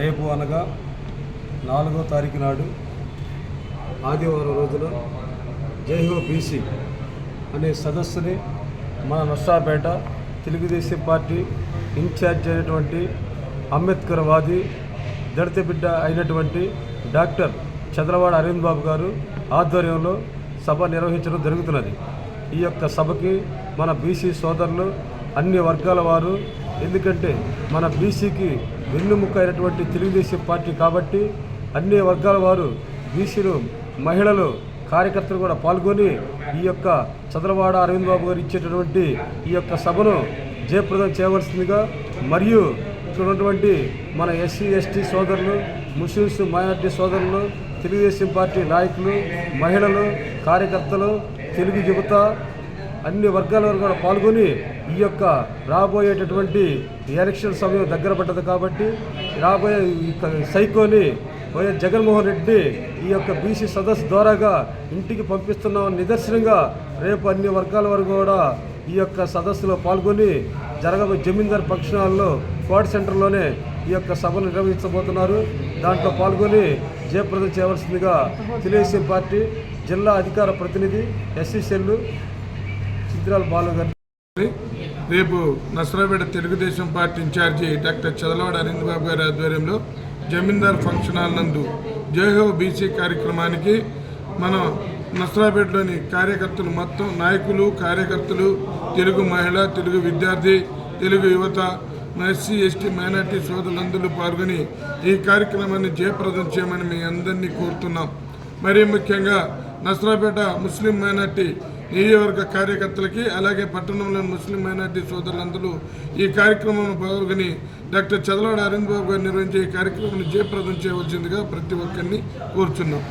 రేపు అనగా నాలుగో తారీఖు నాడు ఆదివారం రోజున జైహో బీసీ అనే సదస్సుని మన నష్టాపేట తెలుగుదేశం పార్టీ ఇన్ఛార్జ్ అయినటువంటి అంబేద్కర్ వాది దళిత బిడ్డ అయినటువంటి డాక్టర్ చంద్రవాడ అరవింద్ బాబు గారు ఆధ్వర్యంలో సభ నిర్వహించడం జరుగుతున్నది. ఈ యొక్క సభకి మన బీసీ సోదరులు అన్ని వర్గాల వారు ఎందుకంటే మన బీసీకి వెన్నుముక్క అయినటువంటి తెలుగుదేశం పార్టీ కాబట్టి అన్ని వర్గాల వారు బీసీలు మహిళలు కార్యకర్తలు కూడా పాల్గొని ఈ యొక్క చంద్రవాడ అరవింద్ బాబు గారు ఇచ్చేటటువంటి ఈ యొక్క సభను జయప్రదం చేయవలసిందిగా మరియు ఇక్కడ ఉన్నటువంటి మన ఎస్సీ ఎస్టీ సోదరులు ముస్లిమ్స్ మైనార్టీ సోదరులు తెలుగుదేశం పార్టీ నాయకులు మహిళలు కార్యకర్తలు తెలుగు యువత అన్ని వర్గాల వారు కూడా పాల్గొని ఈ యొక్క రాబోయేటటువంటి ఎలక్షన్ సమయం దగ్గర పడ్డది కాబట్టి రాబోయే సైకోని వైఎస్ జగన్మోహన్ రెడ్డి ఈ యొక్క బీసీ సదస్సు ద్వారాగా ఇంటికి పంపిస్తున్న నిదర్శనంగా రేపు అన్ని వర్గాల వారు కూడా ఈ యొక్క సదస్సులో పాల్గొని జరగబోయే జమీందార్ ఫంక్షన్ హాల్లో కోడ్ సెంటర్లోనే ఈ యొక్క సభను నిర్వహించబోతున్నారు. దాంట్లో పాల్గొని జయప్రదం చేయవలసిందిగా తెలుగుదేశం పార్టీ జిల్లా అధికార ప్రతినిధి ఎస్సీ సెల్లు చిత్రాల బాలు గారు రేపు Nasarapeta Telugu Desam party incharge doctor Chadalavada Aravind Babu గారి ఆధ్వర్యంలో జమీందార్ ఫంక్షన్ హాల్ నందు జయహో బీసీ కార్యక్రమానికి మన నసరాపేటలోని కార్యకర్తలు మొత్తం నాయకులు కార్యకర్తలు తెలుగు మహిళ తెలుగు విద్యార్థి తెలుగు యువత ఎస్సీ ఎస్టీ మైనార్టీ సోదరులందరూ పాల్గొని ఈ కార్యక్రమాన్ని జయప్రదం చేయమని మీ అందరినీ కోరుతున్నాం. మరీ ముఖ్యంగా నసరాపేట ముస్లిం మైనార్టీ నియోజకవర్గ కార్యకర్తలకి అలాగే పట్టణంలోని ముస్లిం మైనార్టీ సోదరులందరూ ఈ కార్యక్రమంలో పాల్గొని డాక్టర్ చదలవాడ అరుణ్ బాబు గారు నిర్వహించే ఈ కార్యక్రమాన్ని జయప్రదం చేయవలసిందిగా ప్రతి ఒక్కరిని కోరుచున్నాం.